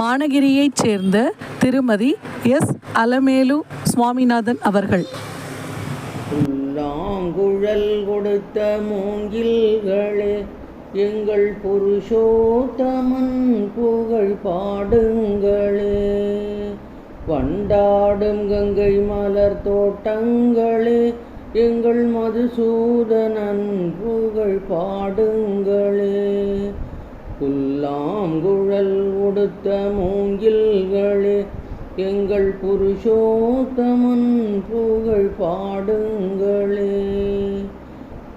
மானகிரியைச் சேர்ந்த திருமதி எஸ். அலமேலு சுவாமிநாதன் அவர்கள். நாங்குழல் கொடுத்த மூங்கில்களே எங்கள் புருஷோத்தமன் புகழ் பாடுங்களே. வண்டாடும் கங்கை மலர் தோட்டங்களே எங்கள் மதுசூதனன் புகழ் பாடுங்களே. புல்லாங்குழல் உடுத்த மூங்கில்களே எங்கள் புருஷோத்தமன் புகழ் பாடுங்களே.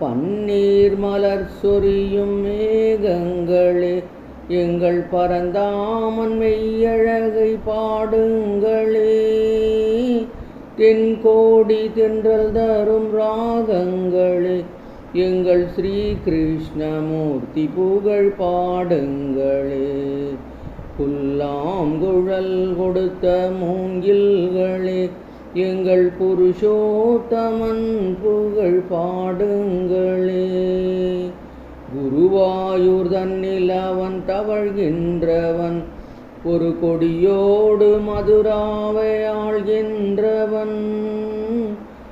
பன்னீர் மலர் சொரியும் மேகங்களே எங்கள் பரந்தாமன் மெய்யழகை பாடுங்களே. தென்கோடி தென்றல் தரும் ராகங்களே எங்கள் ஸ்ரீ கிருஷ்ணமூர்த்தி புகழ் பாடுங்களே புல்லாங்குழல் கொடுத்த மூங்கில்களே எங்கள் புருஷோத்தமன் புகழ் பாடுங்களே. குருவாயூர் தன்னில் அவன் தவழ்கின்றவன் ஒரு கொடியோடு மதுராவை ஆள்கின்றவன்.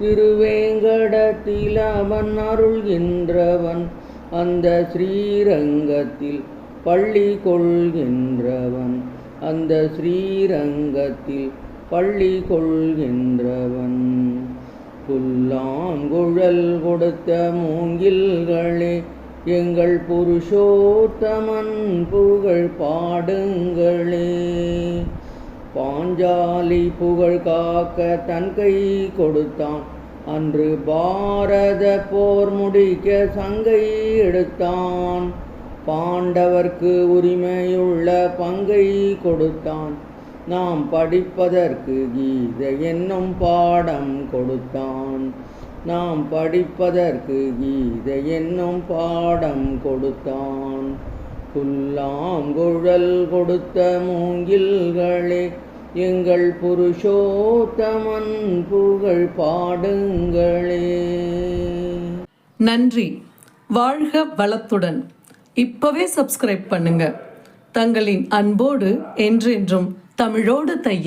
திருவேங்கடத்தில் அவன் அருள்கின்றவன் அந்த ஸ்ரீரங்கத்தில் பள்ளி கொள்கின்றவன் அந்த ஸ்ரீரங்கத்தில் பள்ளி கொள்கின்றவன். புல்லாங்குழல் கொடுத்த மூங்கில்களே எங்கள் புருஷோத்தமன் புகழ் பாடுங்களே. பாஞ்சாலி புகழ் காக்க தன் கை கொடுத்தான். அன்று பாரத போர் முடிக்க சங்கை எடுத்தான். பாண்டவர்க்கு உரிமையுள்ள பங்கை கொடுத்தான். நாம் படிப்பதற்கு கீதை என்னும் பாடம் கொடுத்தான். நாம் படிப்பதற்கு கீதை என்னும் பாடம் கொடுத்தான். புல்லாங்குழல் கொடுத்த மூங்கில்களே எங்கள் புருஷோத்தமன் புகழ் பாடுங்களே. நன்றி. வாழ்க வளத்துடன். இப்பவே சப்ஸ்கிரைப் பண்ணுங்க. தங்களின் அன்போடு என்றென்றும் தமிழோடு தையல்.